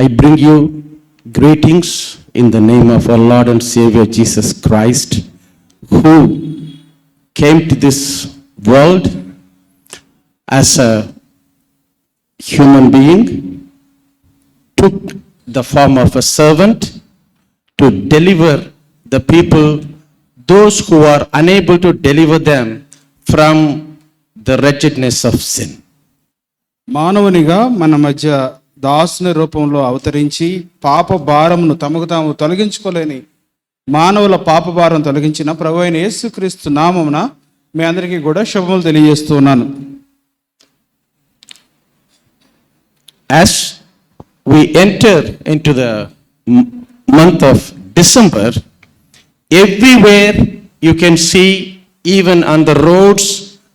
I bring you greetings in the name of our Lord and Savior Jesus Christ, who came to this world as a human being, took the form of a servant to deliver the people, those who are unable to deliver them from the wretchedness of sin. మానవునిగా మన మధ్య దాసుని రూపంలో అవతరించి పాప భారమును తమకు తాము తొలగించుకోలేని మానవుల పాప భారం తొలగించిన ప్రభు అయిన యేసుక్రీస్తు నామమున మీ అందరికీ కూడా శుభములు తెలియజేస్తూ ఉన్నాను as we enter into the month of December everywhere you can see even on the roads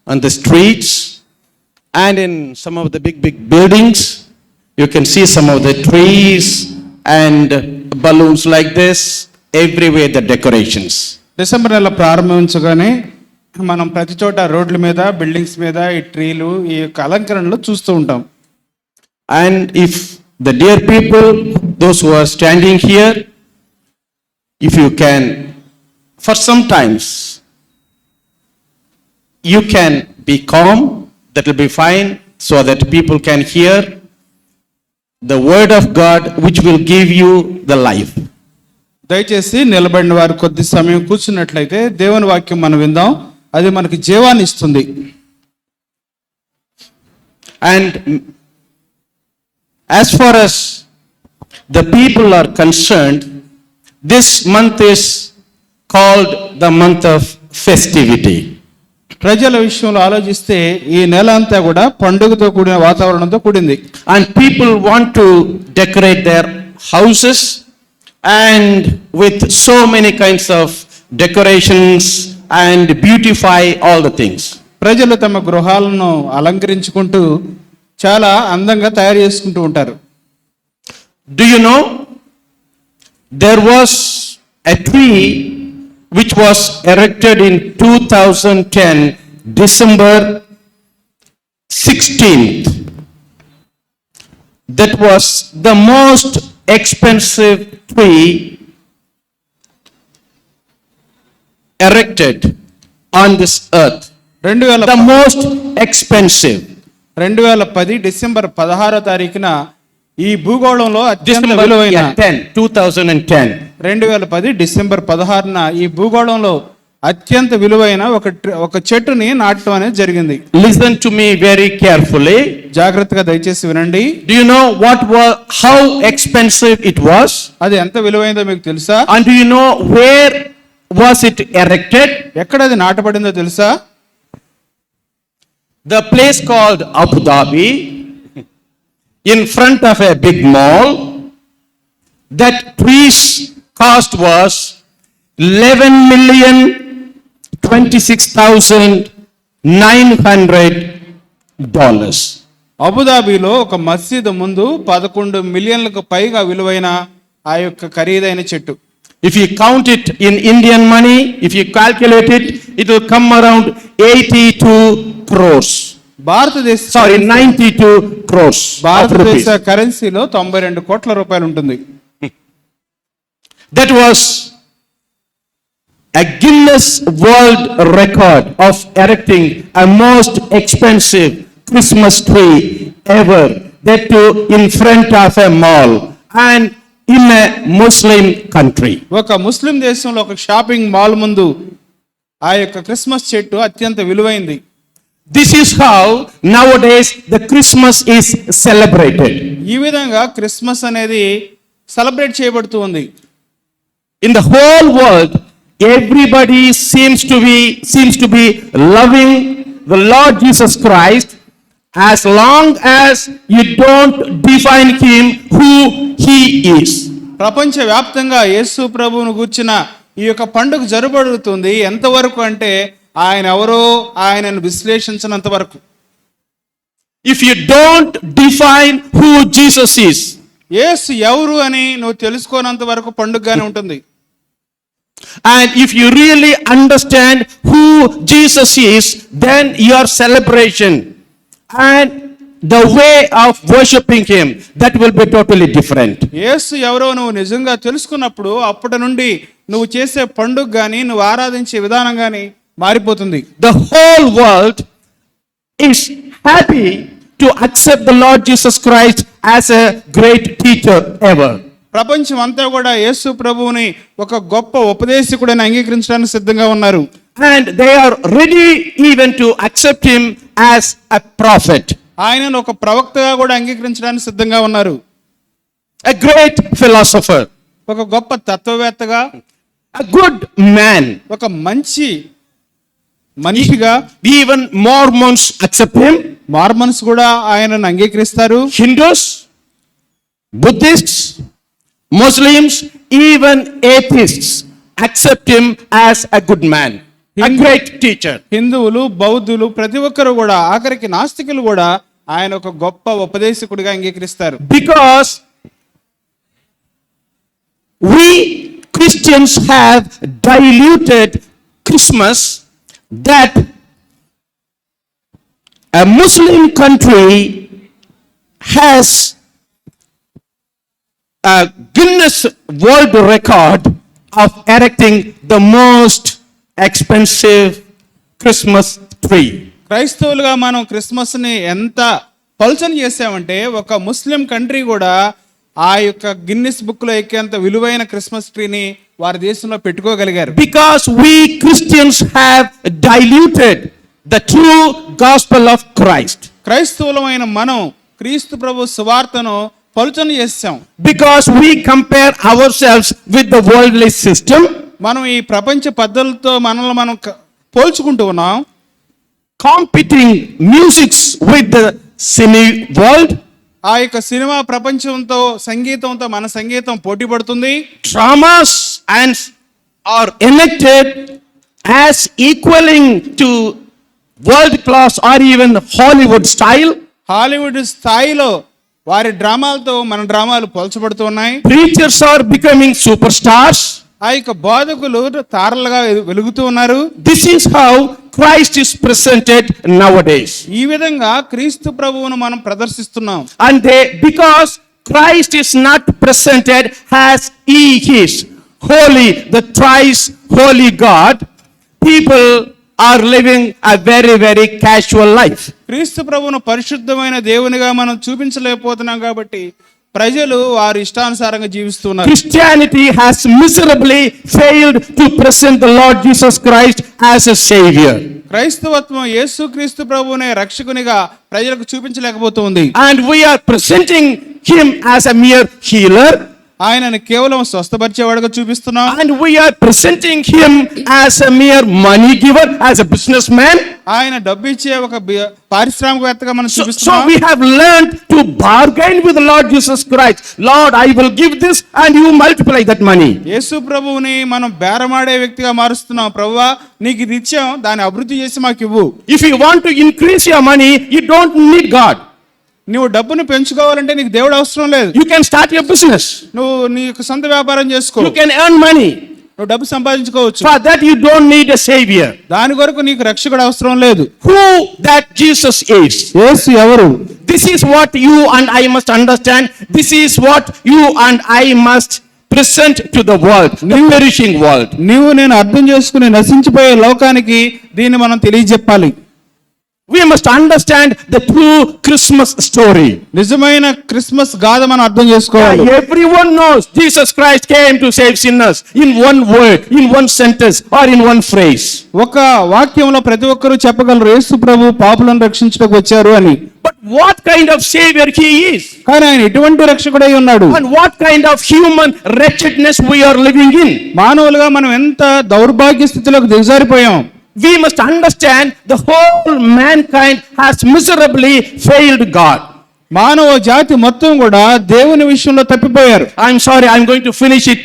on the streets and in some of the big big buildings you can see some of the trees and balloons like this, everywhere the decorations. December నెల ప్రారంభించగానే మనం ప్రతి చోట రోడ్ల మీద buildings మీద ఈ ట్రీలు ఈ యొక్క అలంకరణలు చూస్తూ ఉంటాం And if the dear people, those who are standing here, if you can, for sometimes, you can be calm, that will be fine, so that people can hear the word of God which will give you the life దయచేసి నిలబడిన వారు కొద్ది సమయం కూర్చున్నట్లయితే దేవుని వాక్యం మనం విందాం. అది మనకి జీవాన్ని ఇస్తుంది. And as far as the people are concerned this month is called the month of festivity ప్రజల విషయంలో ఆలోచిస్తే ఈ నెల అంతా కూడా పండుగతో కూడిన వాతావరణంతో కూడింది. And people want to decorate their houses and with so many kinds of decorations and beautify all the things ప్రజలు తమ గృహాలను అలంకరించుకుంటూ చాలా అందంగా తయారు చేసుకుంటూ ఉంటారు. Do you know there was at which was erected in 2010, December 16th. That was the most expensive tree erected on this earth. రెండు వేల The most expensive. రెండు వేల పది డిసెంబర్ పదహారో తారీఖున ఈ భూగోళంలో అత్యంత విలువైన రెండు వేల పది డిసెంబర్ పదహారున ఈ భూగోళంలో అత్యంత విలువైన ఒక ఒక చెట్టుని నాటడం అనేది జరిగింది. Listen to me very carefully జాగ్రత్తగా దయచేసి వినండి. Do you know what how expensive it was అది ఎంత విలువైందో మీకు తెలుసా? And you know where was it erected ఎక్కడ అది నాటబడిందో తెలుసా? The place called Abu Dhabi in front of a big mall. That tree's cost was 11 million 26,900 dollars. అబుదాబిలో ఒక మసీదు ముందు పదకొండు మిలియన్లకు పైగా విలువైన ఆ యొక్క ఖరీదైన చెట్టు If you count it in Indian money, if you calculate it, it will come around 82 crores. భారతదేశ సారీ నైన్టీ టూ క్రోర్స్ భారతదేశ కరెన్సీలో తొంభై రెండు కోట్ల రూపాయలు ఉంటుంది. That was Guinness world record of erecting a most expensive Christmas tree ever that in front of a mall and in a Muslim country ఒక ముస్లిం దేశంలో ఒక షాపింగ్ మాల్ ముందు ఆ యొక్క క్రిస్మస్ చెట్టు అత్యంత విలువైంది. This is how nowadays the Christmas is celebrated ఈ విధంగా క్రిస్మస్ అనేది సెలబ్రేట్ చేయబడుతుంది in the whole world everybody seems to be seems to be loving the Lord Jesus Christ as long as you don't define him who he is ప్రపంచవ్యాప్తంగా యేసు ప్రభువును గుర్చిన ఈ యొక్క పండుగ జరుపడుతుంది ఎంతవరకు అంటే ఆయన ఎవరో ఆయనను విశ్లేషించినంత వరకు If you don't define who Jesus is, యేసు ఎవరు అని నువ్వు తెలుసుకోనంత వరకు పండుగగానే ఉంటుంది and if you really understand who Jesus is, then your celebration and the way of worshiping Him, that will be totally different. యేసు ఎవరో నువ్వు నిజంగా తెలుసుకున్నప్పుడు అప్పటి నుండి నువ్వు చేసే పండుగ కానీ నువ్వు ఆరాధించే విధానం కానీ మారిపోతుంది. The whole world is happy to accept the Lord Jesus Christ as a great teacher ever ప్రపంచం అంతా కూడా యేసు ప్రభువుని ఒక గొప్ప ఉపదేశకుడని అంగీకరించడానికి సిద్ధంగా ఉన్నారు. And they are ready even to accept him as a prophet ఆయనను ఒక ప్రవక్తగా కూడా అంగీకరించడానికి సిద్ధంగా ఉన్నారు. ఎ గ్రేట్ ఫిలాసఫర్ ఒక గొప్ప తత్వవేత్తగా గుడ్ మ్యాన్ ఒక మంచి మనిషిగా even Mormons accept him Mormons కూడా ఆయనను అంగీకరిస్తారు. Hindus Buddhist Muslims even atheists accept him as a good man great teacher హిందువులు బౌద్ధులు ప్రతి ఒక్కరు కూడా ఆఖరికి నాస్తికులు కూడా ఆయన ఒక గొప్ప ఉపదేశకుడిగా అంగీకరిస్తారు. Because we Christians have diluted Christmas that a Muslim country has a Guinness World Record of erecting the most expensive Christmas tree. క్రైస్తవులుగా మనం క్రిస్మస్ని ఎంత పలుచన చేసామంటే ఒక ముస్లిం కంట్రీ కూడా ఆ యొక్క గిన్నిస్ బుక్లో ఎక్కేంత విలువైన క్రిస్మస్ ట్రీని వారి దేశంలో పెట్టుకోగలిగారు. Because we Christians have diluted the true gospel of Christ క్రైస్తవులమైన మనం క్రీస్తు ప్రభు సువార్తను పలుచన చేస్తాం because we compare our self with the world worldly system మనం ఈ ప్రపంచ పద్ధతులతో మనల్ని మనం పోల్చుకుంటూ ఉన్నాం. Competing musics with cine world ఆ యొక్క సినిమా ప్రపంచంతో సంగీతంతో మన సంగీతం పోటీ పడుతుంది dramas and are elected as equaling to world class or even Hollywood style. Hollywood స్థాయిలో వారి డ్రామాలతో మన డ్రామాలు పోల్చబడుతూ ఉన్నాయి Preachers are becoming superstars. ఆ యొక్క బోధకులు తారలుగా వెలుగుతూ ఉన్నారు This is how Christ is presented nowadays. ఈ విధంగా క్రీస్తు ప్రభువును మనం ప్రదర్శిస్తున్నాం And they, because Christ is not presented as He is holy, the thrice holy God, people are living a very, very casual life. క్రీస్తు ప్రభువును పరిశుద్ధమైన దేవునిగా మనం చూపించలేకపోతున్నాం కాబట్టి ప్రజలు వారి ఇష్టానుసారంగా జీవిస్తున్నారు Christianity has miserably failed to present the Lord Jesus Christ as a Savior. క్రైస్తవత్వం యేసు క్రీస్తు ప్రభువునే రక్షకునిగా ప్రజలకు చూపించలేకపోతుంది And we are presenting Him as a mere healer. ఆయనను కేవలం స్వస్థపరిచేవాడుగా చూపిస్తున్నాం. And we are presenting him as a mere money giver as a business man ఆయన డబ్బు ఇచ్చే ఒక పారిశ్రామికవేత్తగా మనం చూపిస్తున్నాం. So we have learned to bargain with Lord Jesus Christ Lord I will give this and you multiply that money యేసు ప్రభువుని మనం బేరమాడే వ్యక్తిగా మారుస్తున్నాం. ప్రభువా నీకు ఇది ఇచ్చాం. దాని అభివృద్ధి చేసి మాకు ఇవ్వు. If you want to increase your money you don't need God నువ్వు డబ్బును పెంచుకోవాలంటే నీకు దేవుడు అవసరం లేదు. You can start your business నువ్వు నీ యొక్క సొంత వ్యాపారం చేసుకో. యూ క్యాన్ ఎర్న్ మనీ నువ్వు డబ్బు సంపాదించుకోవచ్చు. For that you don't need a saviour దాని కొరకు నీకు రక్షకుడు అవసరం లేదు. హు దట్ జీసస్ ఇస్ యేసు ఎవరు? This is what you and I must understand this is what you and I must present to the world నీ పెరిషింగ్ వరల్డ్ నీవు నేను అర్థం చేసుకుని నశించిపోయే లోకానికి దీన్ని మనం తెలియజెప్పాలి. We must understand the true Christmas story. నిజమైన క్రిస్మస్ గాథ మనం అర్థం చేసుకోవాలి everyone knows Jesus Christ came to save sinners in one word, in one sentence, or in one phrase. ఒక వాక్యంలో ప్రతి ఒక్కరూ చెప్పగలరు యేసు ప్రభు పాపులను రక్షించడానికి వచ్చారు అని But what kind of savior he is, కానీ ఆయన ఎటువంటి రక్షకుడై ఉన్నాడు and what kind of human wretchedness we are living in. మానవులుగా మనం ఎంత దౌర్భాగ్య స్థితిలోకి దిగజారిపోయాం We must understand the whole mankind has miserably failed God. మానవ జాతి మొత్తం కూడా దేవుని విషయంలో తప్పిపోయారు I'm sorry, I'm going to finish it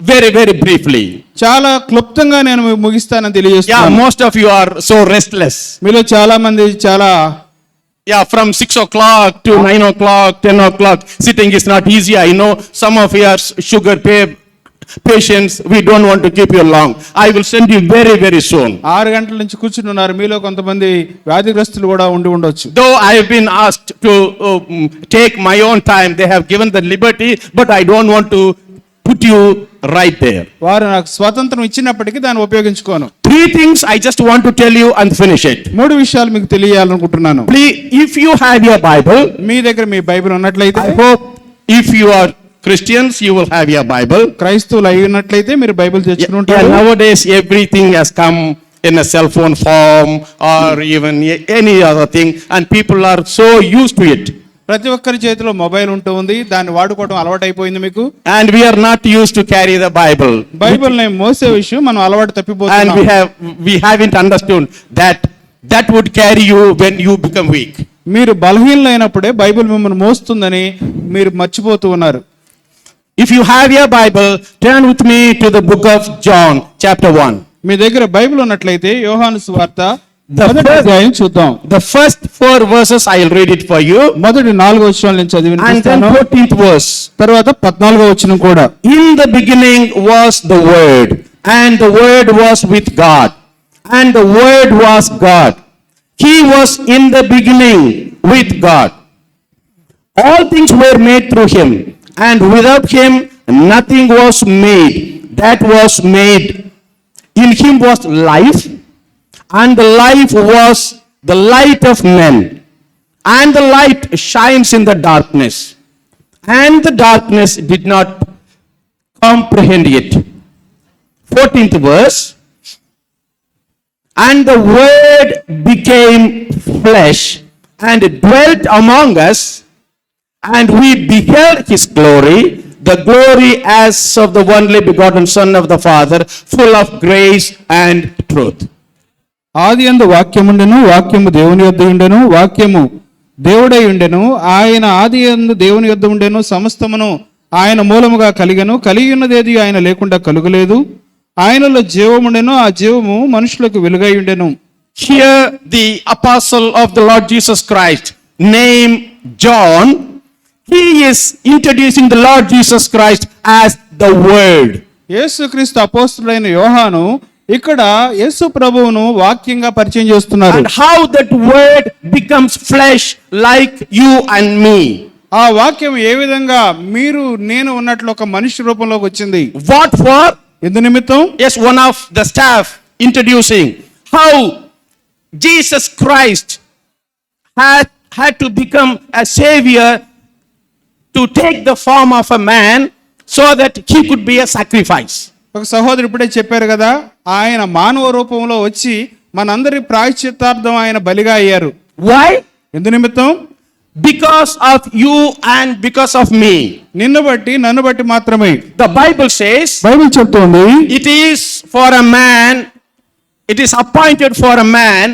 very, very briefly. చాలా క్లుప్తంగా నేను ముగిస్తానని Yeah, తెలియజేస్తాను most of you are so restless. మీలో చాలా మంది చాలా Yeah, from 6 o'clock to 9 o'clock, 10 o'clock, sitting is not easy. I know some of you are sugar pay, patients, we don't want to keep you long. I will send you very, very soon. ఆరు గంటల నుంచి కూర్చుని ఉన్నారు మీలో కొంతమంది వ్యాధిగ్రస్తులు కూడా ఉండి ఉండొచ్చు Though I have been asked to um, take my own time, they have given the liberty, but I don't want to put you right there. వారు నాకు స్వాతంత్రం ఇచ్చినప్పటికీ దాన్ని ఉపయోగించుకోను Three things I just want to tell you and finish it. మూడు విషయాలు మీకు తెలియాలనుకుంటున్నాను Please, if you have your Bible, మీ దగ్గర మీ బైబిల్ ఉన్నట్లయితే I hope if you are Christians, you will have your Bible. క్రైస్తవులు అయి ఉన్నట్లయితే మీరు బైబిల్ Yeah, ఉంటారు nowadays, everything has come in a cell phone form or even any other thing, and people are so used to it. ప్రతి ఒక్కరి చేతిలో mobile ఉంటూ ఉంది దాన్ని వాడుకోవడం అలవాటైపోయింది మీకు And we are not used to carry the Bible. బైబిల్ని మోసే విషయం మనం అలవాటు And we తప్పిపోతున్నాం have we haven't understood that that would carry you when you become weak. మీరు బలహీనమైనప్పుడే బైబిల్ మిమ్మల్ని మోస్తుందని మీరు మర్చిపోతూ ఉన్నారు If you have your Bible, turn with me to the book of John, chapter 1. మీ దగ్గర బైబిల్ ఉన్నట్లయితే యోహాను సువార్త The మొదటి first- అధ్యాయం చూద్దాం The first four verses I will read it for you, మొదటి నాలుగో వచ్చిన నేను చదివి and then వినిపిస్తాను. 14th verse. తర్వాత పద్నాలుగో వచ్చిన కూడా In the beginning was the Word, and the Word was with God, and the Word was God. He was in the beginning with God. All things were made through him, and without him nothing was made that was made. In him was life, and the life was the light of men. And the light shines in the darkness, and the darkness did not comprehend it. 14th verse. And the word became flesh and dwelt among us, and we beheld his glory, the glory as of the only begotten Son of the Father, full of grace and truth. ఆది అందు వాక్యముండెను వాక్యము దేవుని యొద్ద ఉండెను వాక్యము దేవుడై ఉండెను ఆయన ఆది అందు దేవుని యొద్ద ఉండెను సమస్తమును ఆయన మూలముగా కలిగెను కలిగి ఉన్నదేది ఆయన లేకుండా కలుగలేదు ఆయనలో జీవముండెను ఆ జీవము మనుషులకు వెలుగై ఉండెను Here, the apostle of the Lord Jesus Christ, named John, he is introducing the Lord Jesus Christ as the Word. యేసుక్రీస్తు అపోస్తుడైన యోహాను ఇక్కడ యేసు ప్రభువును వాక్యంగా పరిచయం చేస్తున్నారు And how that Word becomes flesh like you and me. ఆ వాక్యం ఏ విధంగా మీరు నేను ఉన్నట్లు ఒక మనిషి రూపంలోకి వచ్చింది What for? ఎందు నిమిత్తం Yes, one of the staff introducing how Jesus Christ had, had to become a savior to take the form of a man so that he could be a sacrifice. ఒక సహోదరు ఇప్పుడే చెప్పారు కదా ఆయన మానవ రూపంలో వచ్చి మనందరి ప్రాయశ్చిత్తార్థం ఆయన బలిగా అయ్యారు Why? ఎందు నిమిత్తం Because of you and because of me. నిన్ను బట్టి నన్ను బట్టి మాత్రమే The Bible says బైబిల్ చెప్తోంది it is for a man, it is appointed for a man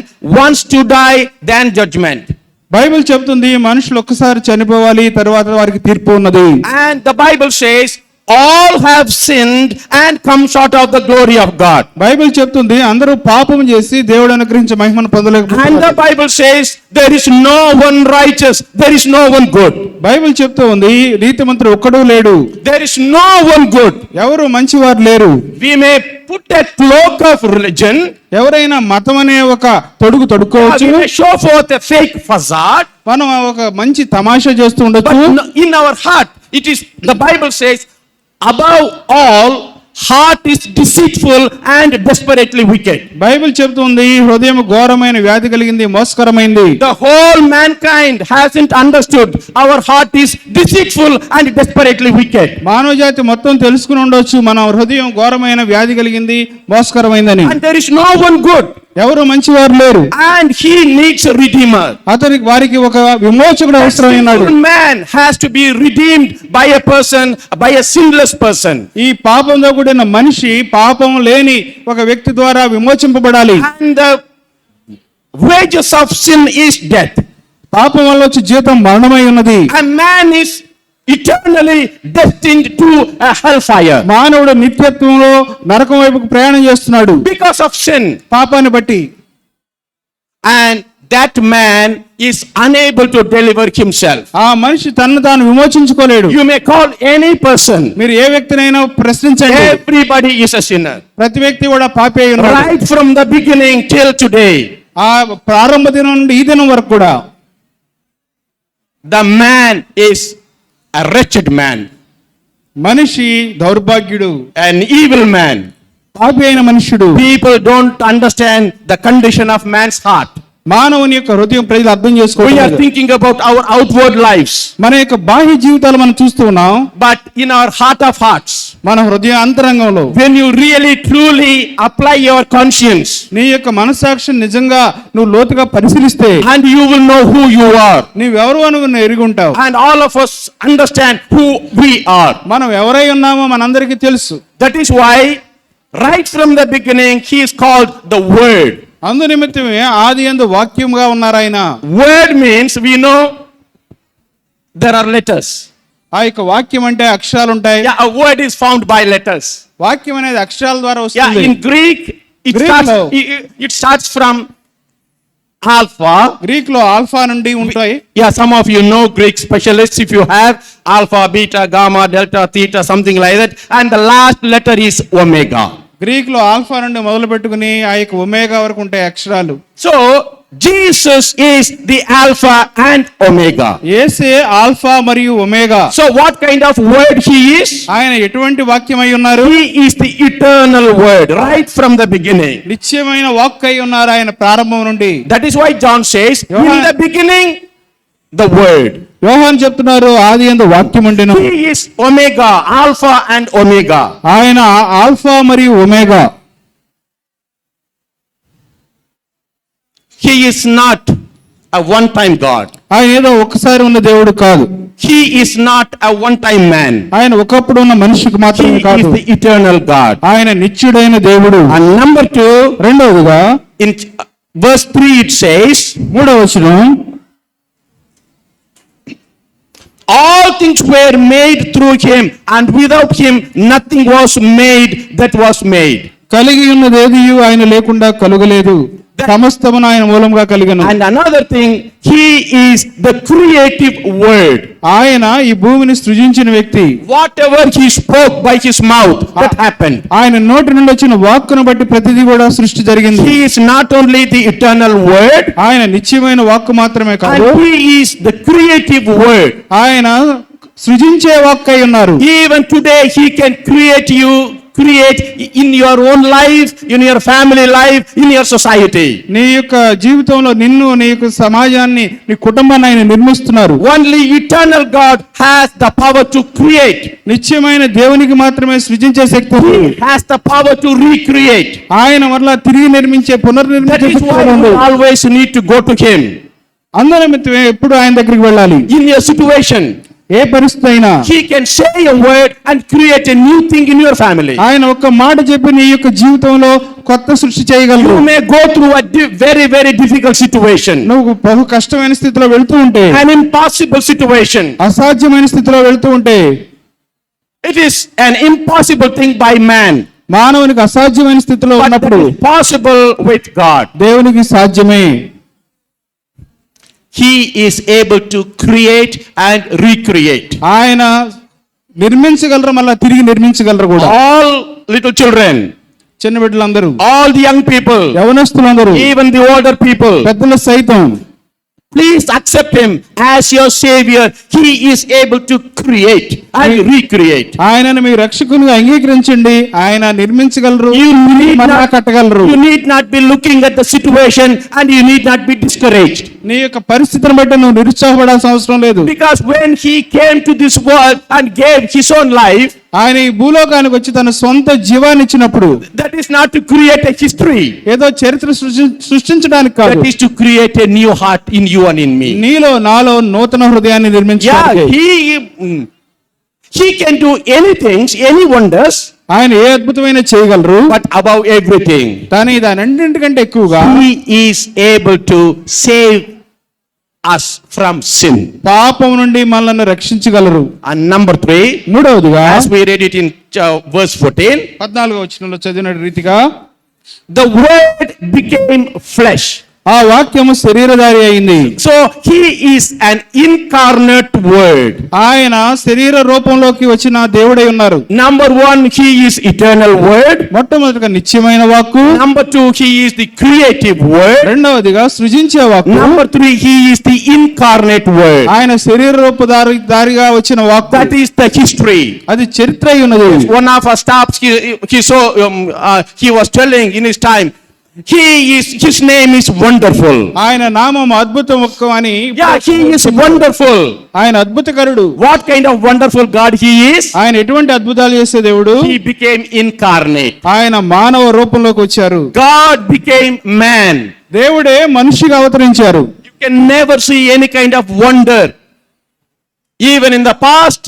once to die, then judgment. Bible చెప్తుంది మనుషులు ఒక్కసారి చనిపోవాలి తర్వాత వారికి తీర్పు ఉన్నది. And the Bible says all have sinned and come short of the glory of God. Bible చెప్తుంది అందరూ పాపం చేసి దేవుడు అనుగ్రహించే మహిమను And the పొందలేకపోతున్నారు Bible says, there is no one righteous, there is no one good. Bible చెప్తూ ఉంది నీతిమంతుడు ఒక్కడూ లేడు There is no one good. ఎవరు మంచివారు లేరు We may put a cloak of religion, ఎవరైనా మతం అనే ఒక తొడుగు తొడుక్కోవచ్చు we may show forth a fake facade, మనం ఒక మంచి తమాషా చేస్తూ ఉండొచ్చు no- in our heart, it is, the Bible above all heart is deceitful and desperately wicked Bible చెబుతుంది హృదయం ఘోరమైన వ్యాధి కలిగింది మోసకరమైంది. The whole mankind hasn't understood our heart is deceitful and desperately wicked మానవ జాతి మొత్తం తెలుసుకుని ఉండొచ్చు మనం హృదయం ఘోరమైన వ్యాధి కలిగింది మోసకరమైందని. There is no one good ఎవరు మంచి వారు లేరు. And he needs a redeemer అతనికి వారికి ఒక విమోచకుడు అవసరం అన్నాడు man has to be redeemed by a person by a sinless person ఈ పాపంతో కూడిన మనిషి పాపం లేని ఒక వ్యక్తి ద్వారా విమోచింపబడాలి. And wages of sin is death పాపం వల్ల వచ్చే జీతం మరణమై ఉన్నది. A man is eternally destined to a hellfire మానవుడు నిత్యత్వంలో నరకం వైపుకు ప్రయాణం చేస్తున్నాడు because of sin. పాపాన్ని బట్టి And that man is unable to deliver himself. ఆ మనిషి తనను తాను విమోచించుకోలేడు You may call any person. మీరు ఏ వ్యక్తినైనా ప్రశ్నించండి Everybody is a sinner. ప్రతి వ్యక్తి కూడా పాపే ఉన్నాడు Right from the beginning till today, ఆ ప్రారంభ దినం నుండి ఈ దినం వరకు కూడా the man is a wretched man, మనిషి దౌర్భాగ్యుడు an evil man. పాపి అయిన మనుష్యుడు People don't understand the condition of man's heart. మానవుని యొక్క హృదయం ప్రజలు అర్థం చేసుకోవాలి థింకింగ్ అబౌట్ అవర్ అవుట్ మన యొక్క బాహ్య జీవితాలు మనం చూస్తున్నాం but in our heart of hearts మన హృదయ అంతరంగంలో when you really truly apply your conscience నీ యొక్క మనసాక్షి నిజంగా నువ్వు లోతుగా పరిశీలిస్తే and you will know who you are నీ ఎవరు అనుకున్న ఎరుగుంటావు and all of us understand who we are మనం ఎవరై ఉన్నామో మనందరికీ తెలుసు. That is why right from the beginning he is called the word అందు నిమిత్తమే ఆది ఎందు వాక్యముగా ఉన్నారు ఆయన Word means we know there are letters. ఆ యొక్క వాక్యం అంటే అక్షరాలు ఉంటాయి word is found by letters. వాక్యం అనేది అక్షరాల ద్వారా వస్తుంది it, it- it starts from alpha. గ్రీక్లో ఆల్ఫా నుండి ఉంటాయి Yeah, some of you know Greek specialists. If you have alpha, beta, gamma, delta, theta, something like that, and the last letter is omega. గ్రీక్లో alpha నుండి మొదలు పెట్టుకుని ఆ యొక్క omega వరకు ఉంటాయి అక్షరాలు So Jesus is the alpha and omega. ఏసే ఆల్ఫా మరియు omega So what kind of word he is? ఆయన ఎటువంటి వాక్యం అయి ఉన్నారు He is the eternal word right from the beginning. నిత్యమైన వాక్ అయి ఉన్నారు ఆయన ప్రారంభం నుండి is why John says, in Johann- the beginning, the word. యోహాన్ చెప్తున్నారు ఆది ఎందు వాక్యం ఉండెను He is omega, alpha and omega. ఆయన ఆల్ఫా మరియు omega He is not a one-time God. ఆయన ఏదో ఒక్కసారి ఉన్న దేవుడు కాదు He is not a one-time man. ఆయన ఒకప్పుడు ఉన్న మనిషికి He మాత్రమే is కాదు the eternal God. ఆయన నిత్యుడైన దేవుడు And number two, రెండవదిగా in uh, verse 3 it says, మూడవ వచనం which were made through him and without him nothing was made that was made. కలిగి ఉన్నదేది ఆయన లేకుండా కలుగలేదు. సమస్తమును ఆయన మూలంగా కలిగను. And another thing he is the creative word ఆయన ఈ భూమిని సృజించిన వ్యక్తి. Whatever he spoke by his mouth that happen ఆయన నోటి నుండి వచ్చిన వాక్కును బట్టి ప్రతిదీ కూడా సృష్టి జరిగింది. He is not only the eternal word ఆయన నిత్యమైన వాక్కు మాత్రమే కాదు. He is the creative word ఆయన సృజించే ఒక్కై ఉన్నారు. Even today he can create you create in your own life in your family life in your society నీ యొక్క జీవితంలో నిన్ను నీ యొక్క సమాజాన్ని నీ కుటుంబాన్ని ఆయన నిర్మిస్తున్నారు. Only eternal God has the power to create నిశ్చయమైన దేవునికి మాత్రమే సృజించే శక్తి has the power to recreate ఆయన వల్ల తిరిగి నిర్మించే పునర్నిర్మించే always need to go to him అందరం ఎప్పుడు ఆయన దగ్గరికి వెళ్ళాలి. ఇన్ యువర్ సిచ్యువేషన్ ఏ పరిస్థితైనా she can share a word and create a new thing in your family ఆయన ఒక మాట చెప్పి నీ యొక్క జీవితంలో కొత్త సృష్టి చేయగలరు you may go through a very very difficult situation నువ్వు బహు కష్టమైన స్థితిలో వెళ్తూ ఉంటే అన్ ఇంపాసిబుల్ సిట్యుయేషన్ అసాధ్యమైన స్థితిలో వెళ్తూ ఉంటే it is an impossible thing by man మానవునికి అసాధ్యమైన స్థితిలో ఉన్నప్పుడు పాసిబుల్ విత్ గాడ్ దేవునికి సాధ్యమే. He is able to create and recreate. ఆయన నిర్మించగలరు మళ్ళా తిరిగి నిర్మించగలరు కూడా All little children, చిన్న బిడ్డలందరూ all the young people, యవనస్తులందరూ even the older people, పెద్దల సైతం please accept him as your savior. He is able to create and recreate. ఆయనను మీ రక్షకునిగా అంగీకరించండి ఆయన నిర్మించగలరు కట్టగలరు you need not be looking at the situation and you need not be discouraged. నీ యొక్క పరిస్థితిని బట్టి నువ్వు నిరుత్సాహపడాల్సిన అవసరం లేదు. Because when he came to this world and gave his own life ఆయన ఈ భూలోకానికి వచ్చి తన సొంత జీవాన్ని ఇచ్చినప్పుడు that is not to create a history ఏదో చరిత్ర సృష్టించడానికి కాదు. That is to create a new heart in you and in me నీలో నాలో నూతన హృదయాన్ని నిర్మించాలి he he can do anythings any wonders ఆయన ఏ అద్భుతమైన చేయగలరు above everything, కానీ దాని అన్నింటికంటే ఎక్కువగా he is able to save us from sin. పాపం నుండి మనల్ని రక్షించగలరు And number three, మూడవదిగా as we read it in uh, verse 14, పద్నాలుగో వచనంలో చదివిన రీతిగా the word became flesh ఆ వాక్యము శరీరధారి అయింది. So he is an incarnate word ఆయన శరీర రూపంలోకి వచ్చిన దేవుడై ఉన్నారు. Number one he is eternal word మొట్టమొదటిగా నిత్యమైన వాక్కు. Number two he is the creative word రెండవదిగా సృజించే walk number three he is the incarnate word ఆయన శరీర రూప దారిగా వచ్చిన వాక్ దట్ ఈస్ ద హిస్టరీ అది చరిత్ర ఉన్నది. One of a stops he so he was telling in his time he is, his name is wonderful. ఆయన నామం అద్భుతం అని Yeah, he is wonderful. ఆయన అద్భుతకరుడు What kind of wonderful God he is? ఆయన ఎటువంటి అద్భుతాలు చేసే దేవుడు He became incarnate. ఆయన మానవ రూపంలోకి వచ్చారు God became man. దేవుడే మనిషిగా అవతరించారు You can never see any kind of wonder. Even in the past,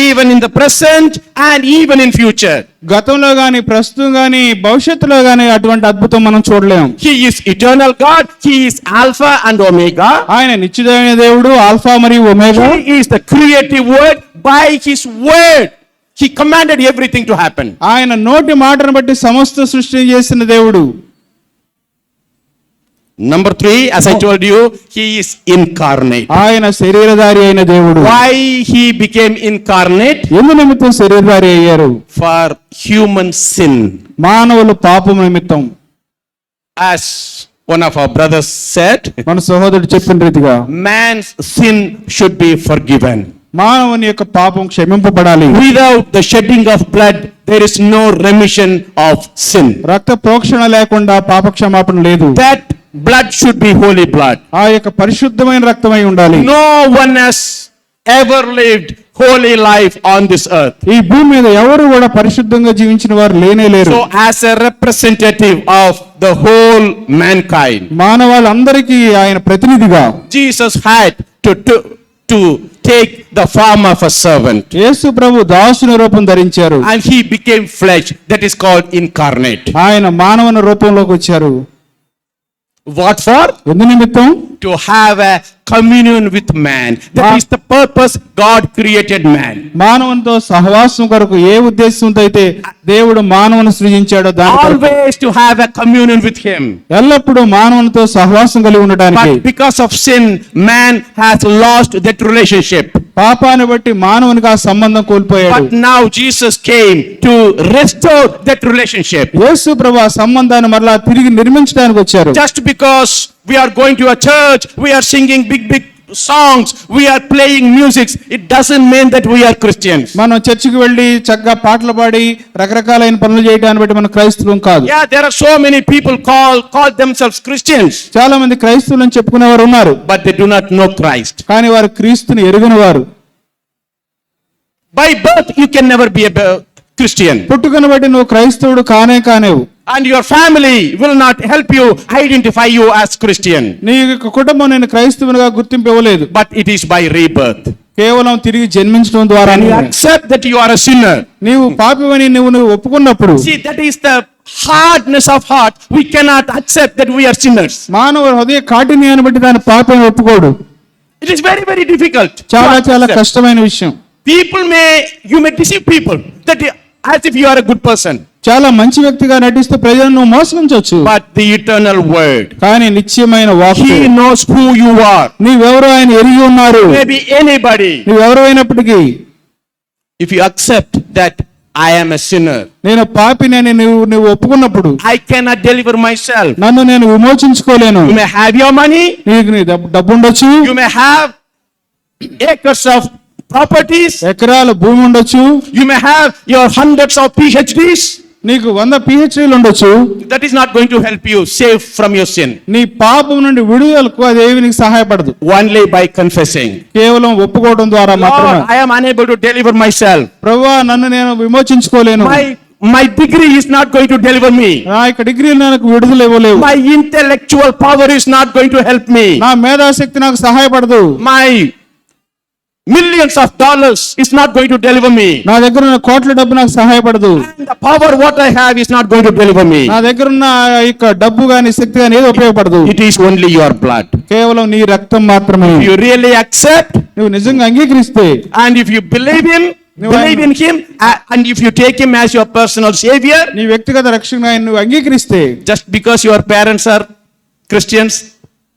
even in the present and even in future గతంలో గాని ప్రస్తుతం గాని భవిష్యత్తులో గాని అటువంటి అద్భుతం మనం చూడలేము he eternal God he alpha and omega ఆయన నిత్యదైన దేవుడు ఆల్ఫా మరియు omega he the creative word by his word he commanded everything to happen ఆయన నోటి మాటను బట్టి సమస్త సృష్టిని చేసిన దేవుడు. Three, as I told you, he is incarnate. ఆయన శరీరధారి అయిన దేవుడు Why he became incarnate? ఎందు నిమిత్తం శరీరధారి అయ్యారు For human sin. మానవులు పాపం నిమిత్తం As one of our brothers said, మన సహోదరుడు చెప్పిన రీతిగా man's sin should be forgiven. మానవుని యొక్క పాపం క్షమింపబడాలి Without the shedding of blood, there is no remission of sin. రక్త ప్రోక్షణ లేకుండా పాప క్షమాపణ లేదు That blood should be holy blood ఆ యొక్క పరిశుద్ధమైన రక్తమై ఉండాలి. No one has ever lived holy life on this earth ఈ భూమి మీద ఎవరు కూడా పరిశుద్ధంగా జీవించిన వారు లేనే లేరు. So as a representative of the whole man kind మానవాళ్ళందరికీ ఆయన ప్రతినిధిగా Jesus had to to to take the form of a servant Yesu ప్రభు దాసుల రూపం ధరించారు. And he became flesh that is called incarnate ఆయన మానవన రూపంలోకి వచ్చారు. What for? ఎందు నిమిత్తం To have a communion with man. That Ma- is the purpose God created man. మానవునితో సహవాసం కొరకు ఏ ఉద్దేశంతో అయితే దేవుడు మానవుని సృజించాడు always to have a communion with him ఎల్లప్పుడూ మానవునితో సహవాసం కలిగి ఉండడానికి. Because of sin man has lost that relationship పాపాన్ని బట్టి మానవునికి ఆ సంబంధం కోల్పోయాడు. But now Jesus came to restore that relationship Yesu ప్రభువా సంబంధాన్ని మరలా తిరిగి నిర్మించడానికి వచ్చారు. Just because we are going to a church we are singing big big songs, we are playing music, it doesn't mean that we are Christians. మనం చర్చికి వెళ్ళి చక్కగా పాటలు పాడి రకరకాలైన పనులు చేయడాన్ని బట్టి మనం క్రైస్తవం కాదు Yeah, there are so many people call call themselves Christians, చాలా మంది క్రైస్తవులను చెప్పుకునేవారు ఉన్నారు but they do not know Christ. కానీ వారు క్రీస్తుని ఎరుగని వారు By birth, you can never be a be- Christian, పుట్టుకను బట్టి నువ్వు క్రైస్తవుడు కానే కానేవు and your family will not help you identify you as Christian. నీ యొక్క కుటుంబం నేను క్రైస్తవునిగా గుర్తింపు ఇవ్వలేదు But it is by rebirth. కేవలం తిరిగి జన్మించడం ద్వారా that you are a sinner, నీవు పాపివని నువ్వు నువ్వు ఒప్పుకున్నప్పుడు see that is the hardness of heart. We cannot accept that we are sinners. మానవ హృదయ కాఠిన్యాన్ని బట్టి దాని పాపం ఒప్పుకోడు It is very, very difficult. to చాలా చాలా. కష్టమైన విషయం People may, you may deceive people that they- as if you are a good person. చాలా మంచి వ్యక్తిగా నటిస్తూ ప్రజలను మోసగించవచ్చు. బట్ ఇటర్నల్ వర్డ్ కానీ నిత్యమైన వాక్యం హి నోస్ హూ ఆర్ నీ ఎవరు ఆయన ఎరిగి ఉన్నారు. మేబీ ఎనీబడి నీ ఎవరు అయినప్పటికీ if accept that I am sinner నేను పాపి నేను నువ్వు నువ్వు ఒప్పుకున్నప్పుడు I can not deliver myself నన్ను నేను విమోచించుకోలేను. You may have your money నీకు నీ డబ్బు ఉండొచ్చు you may have acres of properties ఎకరాల భూమి ఉండొచ్చు. You may have your hundreds of PhDs నీకు వంద పిహెచ్డీలు ఉండొచ్చు That is not going to help you save from your sin. నీ పాపం నుండి విడుదలకు అదేవి నీకు సహాయపడదు Only by confessing. కేవలం ఒప్పుకోవడం ద్వారా మాత్రమే Lord, I am unable to deliver myself. ప్రభువా నన్ను నేను విమోచించుకోలేను my degree is not going to deliver me. నా యొక్క డిగ్రీలు నాకు విడుదల ఇవ్వలేవు My intellectual power is not going to help me. నా మేధాశక్తి నాకు సహాయపడదు My millions of dollars is not going to deliver me. నా దగ్గర ఉన్న కోట్ల డబ్బు నాకు సహాయపడదు And the power what I have is not going to deliver me. నా దగ్గర ఉన్న యొక్క డబ్బు గాని శక్తి గాని ఏది ఉపయోగపడదు It is only your blood. కేవలం నీ రక్తం మాత్రమే you really accept నువ్వు నిజంగా అంగీకరిస్తే and if you believe him, No, believe I'm- in him, a- and if you take him as your personal savior, నీ వ్యక్తిగత రక్షణ నువ్వు అంగీకరిస్తే just because your parents are Christians,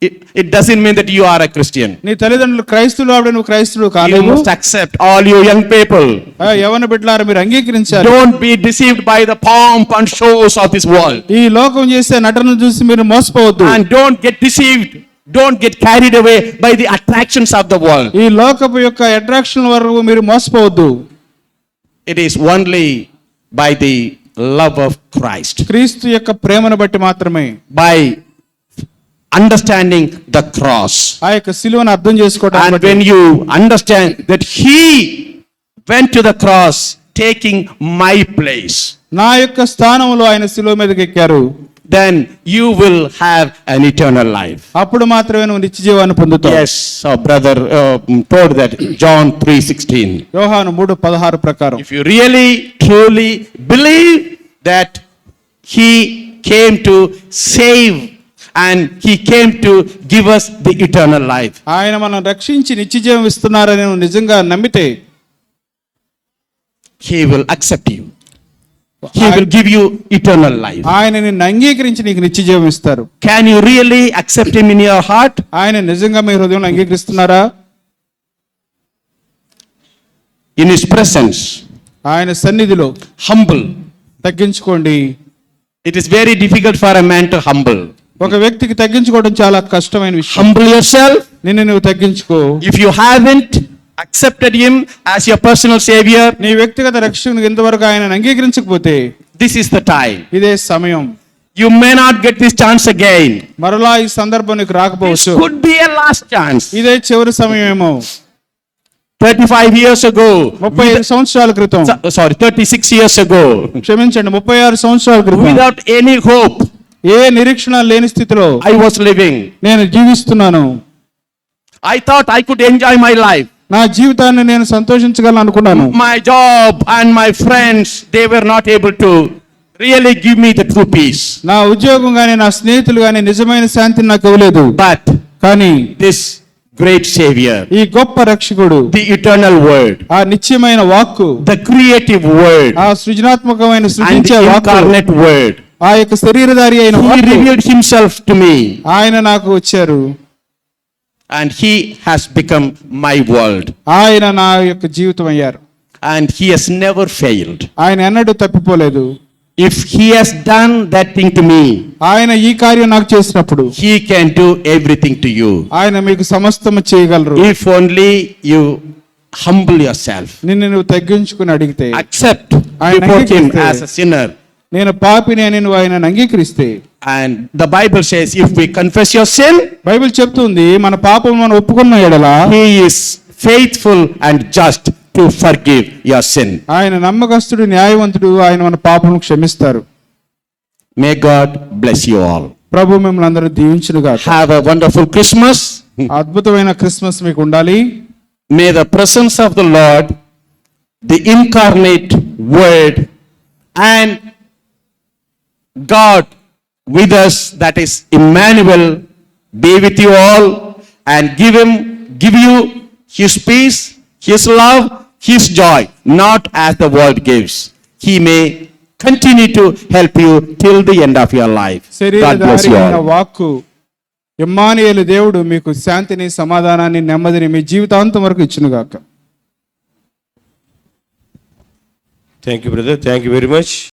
it, it doesn't mean that you are a Christian. నీ తల్లిదండ్రులు క్రైస్తువులు ఆవిడ నువ్వు క్రైస్తువులు You కాలేవు must accept all you young people. ఆ, యవన బిడ్డలారా మీరు అంగీకరించాలి Don't be deceived by the pomp and shows of this world. ఈ లోకం చేసే నటనను చూసి మీరు మోసపోవద్దు And don't get deceived. Don't get carried away by the attractions of the world. ఈ లోకపు యొక్క అట్రాక్షన్ వరకు మీరు మోసపోవద్దు It is only by the love of Christ, క్రీస్తు యొక్క ప్రేమను బట్టి మాత్రమే by understanding the cross. ఆ యొక్క సిలువను అర్థం చేసుకోవడం when you understand that He went to the cross taking my place, నా యొక్క స్థానంలో ఆయన సిలువ మీదకి ఎక్కారు then you will have an eternal life. అప్పుడు మాత్రమే నువ్వు నిత్య జీవాన్ని పొందుతావు Yes, our brother uh, told that John 3:16. యోహాను మూడు పదహారు ప్రకారం If you really truly believe that he came to save and he came to give us the eternal life, ఆయన మనం రక్షించి నిత్య జీవం ఇస్తున్నారని నిజంగా నమ్మితే he will accept you. He will give you eternal life. ఆయన నిన్ను అంగీకరించి నీకు నిత్య జీవం ఇస్తారు Can you really accept him in your heart? ఆయన నిజంగా మీ హృదయంలో అంగీకరిస్తున్నారా In his presence, ఆయన సన్నిధిలో humble. తగ్గించుకోండి It is very difficult for a man to humble. ఒక వ్యక్తికి తగ్గించుకోవడం చాలా కష్టమైన విషయం Humble yourself. నిన్ను నువ్వు తగ్గించుకో If you haven't accepted him as your personal savior, నీ వ్యక్తిగత రక్షణ ఇంతవరకు ఆయన అంగీకరించకపోతే this is the time. ఇదే సమయం You may not get this chance again. మరలా ఈ సందర్భం నీకు రాకపోవచ్చు could be a last chance. ఇదే చివరి సమయం ఏమో 35 years ago, ముప్పై ఐదు సంవత్సరాల క్రితం so- sorry, 36 years ago, క్షమించండి ముప్పై ఆరు సంవత్సరాల క్రితం without any hope, ఏ నిరీక్షణ లేని స్థితిలో I was living. నేను జీవిస్తున్నాను I thought I could enjoy my life. నా జీవితాన్ని నేను సంతోషించగలను అనుకున్నాను My job and my friends, they were not able to really give me the true peace. నా ఉద్యోగం గాని నా స్నేహితులు గాని నిజమైన శాంతిని నాకు ఇవ్వలేదు But కానీ this great Savior, ఈ గొప్ప రక్షకుడు the eternal Word, ఆ నిత్యమైన వాక్కు the creative Word, ఆ సృజనాత్మకమైన సృజించే incarnate Word, ఆ యొక్క శరీరధారి అయిన He revealed Himself to me. ఆయన నాకు వచ్చారు and he has become my world ఆయన నా యొక్క జీవితం అయ్యారు and he has never failed ఆయన ఎన్నడూ తప్పిపోలేదు if he has done that thing to me ఆయన ఈ కార్యం నాకు చేసినప్పుడు he can do everything to you ఆయన మీకు సమస్తము చేయగలరు if only you humble yourself నిన్ను నువ్వు తగ్గించుకుని అడిగితే before him understand. నేను పాపిని అని నువ్వు ఆయన అంగీకరిస్తే and the Bible says if we confess yourself Bible చెప్తుంది మన పాపం మనం ఒప్పుకున్న ఎడల he is faithful and just to forgive your sin ఆయన నమ్మకస్తుడు న్యాయవంతుడు ఆయన మన పాపం క్షమిస్తారు. May God bless you all ప్రభు మిమ్మల్ని అందరూ దీవించుగా హావ్ ఎ వండర్ఫుల్ క్రిస్మస్ అద్భుతమైన క్రిస్మస్ మీకు ఉండాలి. May the presence of the Lord the incarnate word and God with us, that is Emmanuel, be with you all and give him, give you his peace, his love, his joy, not as the world gives. He may continue to help you till the end of your life. God bless you all. వాక్కు ఇమ్మానుయేలు దేవుడు మీకు శాంతిని సమాధానాన్ని నెమ్మదిని మీ జీవితాంతం వరకు ఇచ్చునుగాక Thank you, brother. Thank you very much.